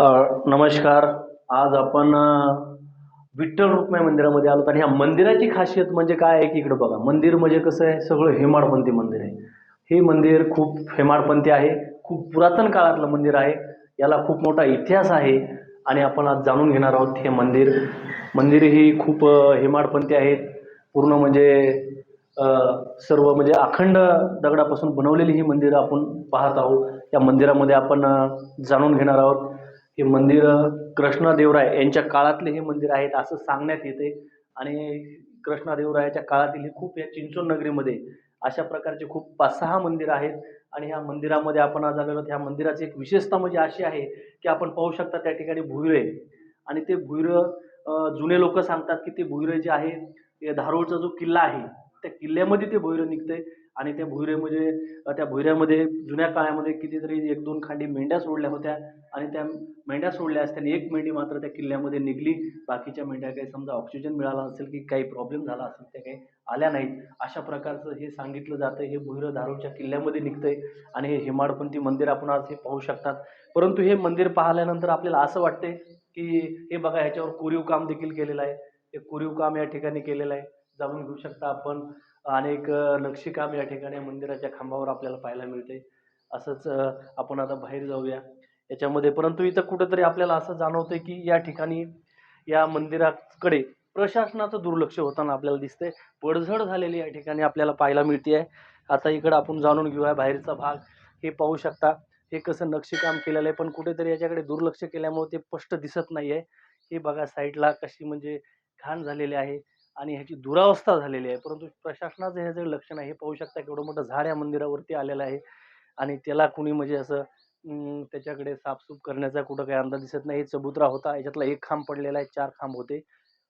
नमस्कार. आज आपण विठ्ठल रुक्माई मंदिरामध्ये आलो आणि ह्या मंदिराची खासियत म्हणजे काय आहे की इकडं बघा मंदिर म्हणजे कसं आहे सगळं हेमाडपंथी मंदिर आहे. हे मंदिर खूप हेमाडपंथी आहे खूप पुरातन काळातलं मंदिर आहे याला खूप मोठा इतिहास आहे आणि आपण आज जाणून घेणार आहोत हे मंदिर. मंदिर ही खूप हेमाडपंथी आहेत पूर्ण म्हणजे सर्व म्हणजे अखंड दगडापासून बनवलेली ही मंदिरं आपण पाहत आहोत. या मंदिरामध्ये आपण जाणून घेणार आहोत. हे मंदिर कृष्णदेवराय यांच्या काळातले हे मंदिर आहेत असं सांगण्यात येते. आणि कृष्णदेवरायाच्या काळातील हे खूप या चिंचोण नगरीमध्ये अशा प्रकारचे खूप पाच सहा मंदिरं आहेत. आणि ह्या मंदिरामध्ये आपण आज आलेलो ह्या मंदिराची एक विशेषता म्हणजे अशी आहे की आपण पाहू शकता त्या ठिकाणी भुईरे. आणि ते भुईरं जुने लोक सांगतात की ते भुईरे जे आहे धारूळचा जो किल्ला आहे त्या किल्ल्यामध्ये ते भुईरं निघते आणि त्या भुईरे म्हणजे, त्या भुईऱ्यामध्ये जुन्या काळामध्ये कितीतरी एक दोन खांडी मेंढ्या सोडल्या होत्या. आणि त्या मेंढ्या सोडल्या असताना एक मेंढी मात्र त्या किल्ल्यामध्ये निघली. बाकीच्या मेंढ्या काही समजा ऑक्सिजन मिळाला असेल की काही प्रॉब्लेम झाला असेल त्या काही आल्या नाहीत. अशा प्रकारचं हे सांगितलं जातं. हे भुईरं धारूच्या किल्ल्यामध्ये निघतंय आणि हे हिमाडपंथी मंदिर आपण आज हे पाहू शकतात. परंतु हे मंदिर पाहिल्यानंतर आपल्याला असं वाटते की हे बघा ह्याच्यावर कोरीव काम देखील केलेलं आहे. हे कोरीव काम या ठिकाणी केलेलं आहे. जाणून घेऊ शकता आपण. अनेक नक्षीकाम या ठिकाणी मंदिराच्या खांबावर आपल्याला पाहायला मिळते असंच आपण आता बाहेर जाऊया. याच्यामध्ये परंतु इथं कुठंतरी आपल्याला असं जाणवतंय की या ठिकाणी या मंदिराकडे प्रशासनाचं दुर्लक्ष होताना आपल्याला दिसतंय. पडझड झालेली या ठिकाणी आपल्याला पाहायला मिळते आहे आता इकडं आपण जाणून घेऊया बाहेरचा भाग. हे पाहू शकता. हे कसं नक्षीकाम केलेलं आहे पण कुठेतरी याच्याकडे दुर्लक्ष केल्यामुळे ते स्पष्ट दिसत नाही आहे हे बघा साईडला कशी म्हणजे घाण झालेली आहे. आणि ह्याची दुरावस्था झालेली आहे. परंतु प्रशासनाचं हे जे लक्षण आहे हे पाहू शकता केवढं मोठं झाड या मंदिरावरती आलेलं आहे. आणि त्याला कुणी म्हणजे असं त्याच्याकडे साफसूफ करण्याचा कुठं काही अंदाज दिसत नाही. हे चबुतरा होता. याच्यातला एक खांब पडलेला आहे चार खांब होते.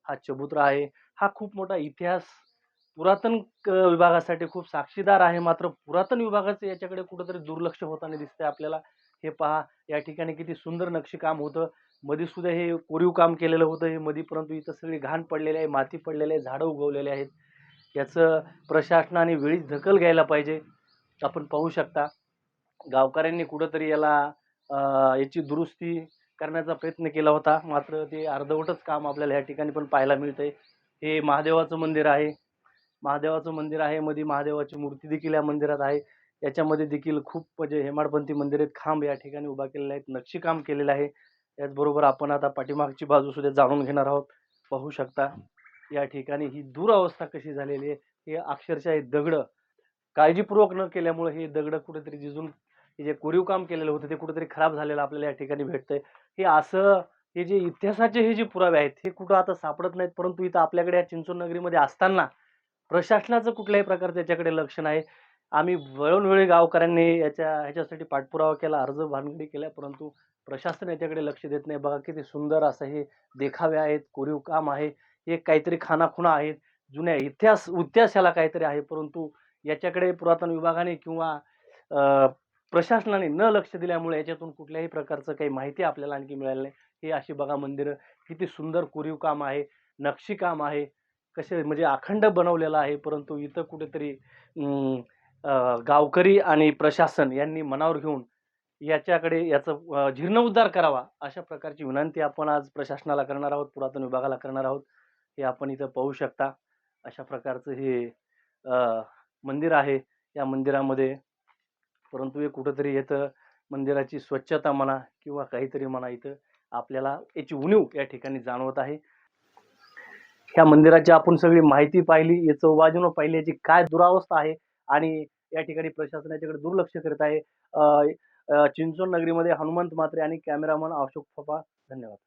हा चबुतरा आहे. हा खूप मोठा इतिहास पुरातन क विभागासाठी खूप साक्षीदार आहे. मात्र पुरातन विभागाचं याच्याकडे कुठंतरी दुर्लक्ष होताना दिसतंय आपल्याला. हे पहा या ठिकाणी किती सुंदर नक्षीकाम होतं. मध्ये सुद्धा हे कोरीव काम केलेलं होतं हे मध्ये परंतु इथं सगळी घाण पडलेली आहे माती पडलेली आहे झाडं उगवलेले आहेत. याचं प्रशासनाने वेळीच दखल घ्यायला पाहिजे. आपण पाहू शकता गावकऱ्यांनी कुठंतरी याला याची दुरुस्ती करण्याचा प्रयत्न केला होता. मात्र ते अर्धवटच काम आपल्याला ह्या ठिकाणी पण पाहायला मिळतंय. हे महादेवाचं मंदिर आहे. महादेवाचं मंदिर आहे मध्ये महादेवाची मूर्ती देखील या मंदिरात आहे. याच्यामध्ये देखील खूप म्हणजे हेमाडपंथी मंदिर आहेत. खांब या ठिकाणी उभा केलेला आहे. नक्षीकाम केलेलं आहे. त्याचबरोबर आपण आता पाठीमागची बाजू सुद्धा जाणून घेणार आहोत. पाहू शकता या ठिकाणी ही दुरावस्था कशी झालेली आहे हे अक्षरशः हे दगडं. काळजीपूर्वक न केल्यामुळे हे दगडं कुठेतरी जिजून हे जे कोरीव काम केलेलं होतं ते कुठेतरी खराब झालेलं आपल्याला या ठिकाणी भेटतंय. हे असं हे जे इतिहासाचे हे जे पुरावे आहेत हे कुठं आता सापडत नाहीत परंतु इथं आपल्याकडे या चिंचोन नगरीमध्ये असताना प्रशासनाचं कुठल्याही प्रकारचं याच्याकडे लक्ष नाही. आम्ही वेळोवेळी गावकऱ्यांनी याच्या ह्याच्यासाठी पाठपुरावा केला अर्ज भानगडी केल्या परंतु प्रशासन याच्याकडे लक्ष देत नाही. बघा किती सुंदर असं हे देखावे आहेत कोरीव काम आहे. हे काहीतरी खानाखुणा आहेत. जुन्या इतिहास इतिहास याला काहीतरी आहे. परंतु याच्याकडे पुरातन विभागाने किंवा प्रशासनाने न लक्ष दिल्यामुळे याच्यातून कुठल्याही प्रकारचं काही माहिती आपल्याला आणखी मिळाली नाही. हे अशी बघा मंदिरं किती सुंदर कोरीव काम आहे नक्षीकाम आहे. कसे म्हणजे अखंड बनवलेलं आहे. परंतु इथं कुठेतरी गावकरी आणि प्रशासन यांनी मनावर घेऊन याच्याकडे याचं जीर्णोद्धार करावा अशा प्रकारची विनंती आपण आज प्रशासनाला करणार आहोत पुरातन विभागाला करणार आहोत. हे आपण इथं पाहू शकता. अशा प्रकारचं हे मंदिर आहे. या मंदिरामध्ये परंतु हे कुठंतरी येतं मंदिराची स्वच्छता म्हणा किंवा काहीतरी म्हणा इथं आपल्याला याची उणीव या ठिकाणी जाणवत आहे. ह्या मंदिराची आपण सगळी माहिती पाहिली याचं बाजूनं पाहिली याची काय दुरावस्था आहे आणि या ठिकाणी प्रशासनाच्याकडे दुर्लक्ष करत आहे. चिंचवड नगरीमध्ये हनुमंत मात्रे आणि कॅमेरामन अशोक फपा धन्यवाद.